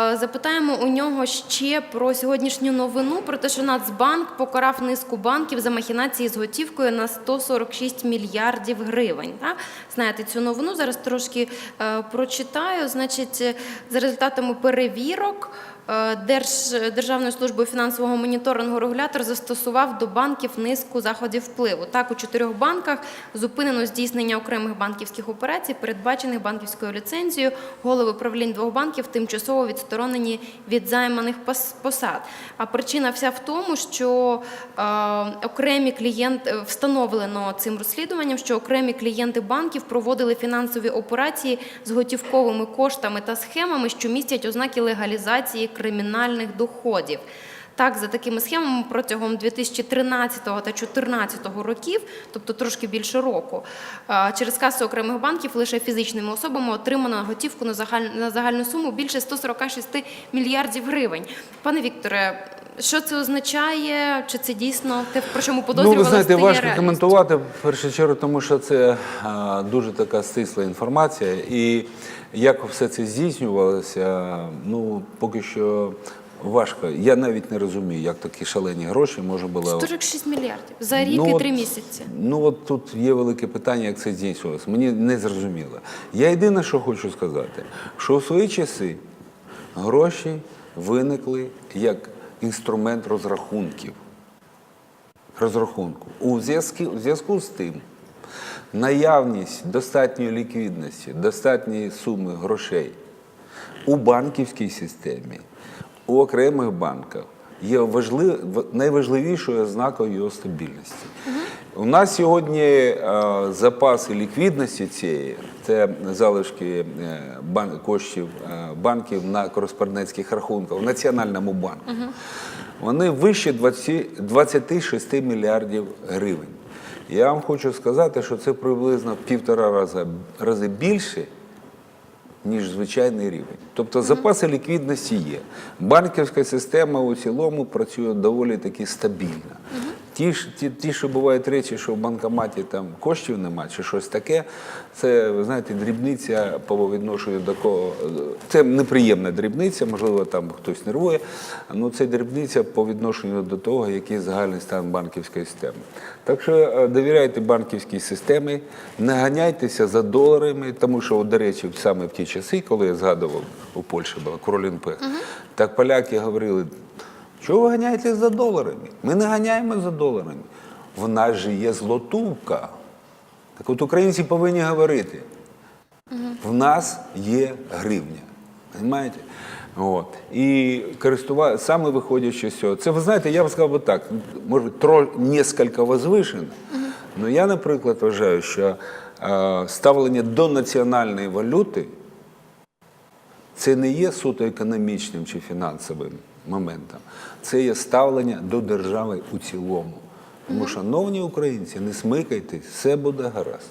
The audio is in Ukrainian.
Запитаємо у нього ще про сьогоднішню новину про те, що Нацбанк покарав низку банків за махінації з готівкою на 146 мільярдів гривень. Так? Знаєте цю новину? Зараз трошки е, прочитаю. Значить, е, за результатами перевірок. Е, Держ, Державною службою фінансового моніторингу регулятор застосував до банків низку заходів впливу. Так, у чотирьох банках зупинено здійснення окремих банківських операцій, передбачених банківською ліцензією. Голови правлінь двох банків тимчасово відсторонені від займаних посад. А причина вся в тому, що е, окремі клієнти встановлено цим розслідуванням, що окремі клієнти банків проводили фінансові операції з готівковими коштами та схемами, що містять ознаки легалізації кримінальних доходів. Так, за такими схемами протягом 2013 та 2014 років, тобто трошки більше року, е, через каси окремих банків лише фізичними особами отримано готівку на загальну суму більше 146 мільярдів гривень. Пане Вікторе, що це означає? Чи це дійсно те, про що ми Ну, ви знаєте, важко коментувати в першу чергу, тому що це а, дуже така стисла інформація. І як все це здійснювалося, ну поки що важко. Я навіть не розумію, як такі шалені гроші можна було. 146 мільярдів за рік Ну, і три місяці. Ну от тут є велике питання, як це здійснювалося. Мені не зрозуміло. Я єдине, що хочу сказати, що в свої часи гроші виникли як інструмент розрахунків. Розрахунку. У зв'язку, зв'язку з тим, наявність достатньої ліквідності, достатньої суми грошей у банківській системі, у окремих банках є важлив, найважливішою ознакою його стабільності. У нас сьогодні е, запаси ліквідності цієї, це залишки е, коштів е, банків на кореспондентських рахунках в Національному банку. Вони вище 20, 26 мільярдів гривень. Я вам хочу сказати, що це приблизно в півтора рази, рази більше, ніж звичайний рівень. Тобто запаси ліквідності є. Банківська система у цілому працює доволі таки стабільно. Ті, ж- ті, ті, що бувають речі, що в банкоматі там коштів немає чи щось таке, це, ви знаєте, дрібниця по відношенню до кого. Це неприємна дрібниця, можливо, там хтось нервує, але це дрібниця по відношенню до того, який загальний стан банківської системи. Так що е, довіряйте банківській системі, не ганяйтеся за доларами, тому що, до речі, саме в ті часи, коли я згадував у Польщі була король НП, так поляки говорили. Чого ви ганяєте за доларами? Ми не ганяємо за доларами. В нас же є злотувка. Так от українці повинні говорити. В нас є гривня. Понимаєте? От. І користува... саме виходячи з цього. Це, ви знаєте, я б сказав би так, може тро... несколько возвишено. Але я, наприклад, вважаю, що е, ставлення до національної валюти це не є суто економічним чи фінансовим моментом, це є ставлення до держави у цілому. Тому, шановні українці, не смикайтесь, все буде гаразд.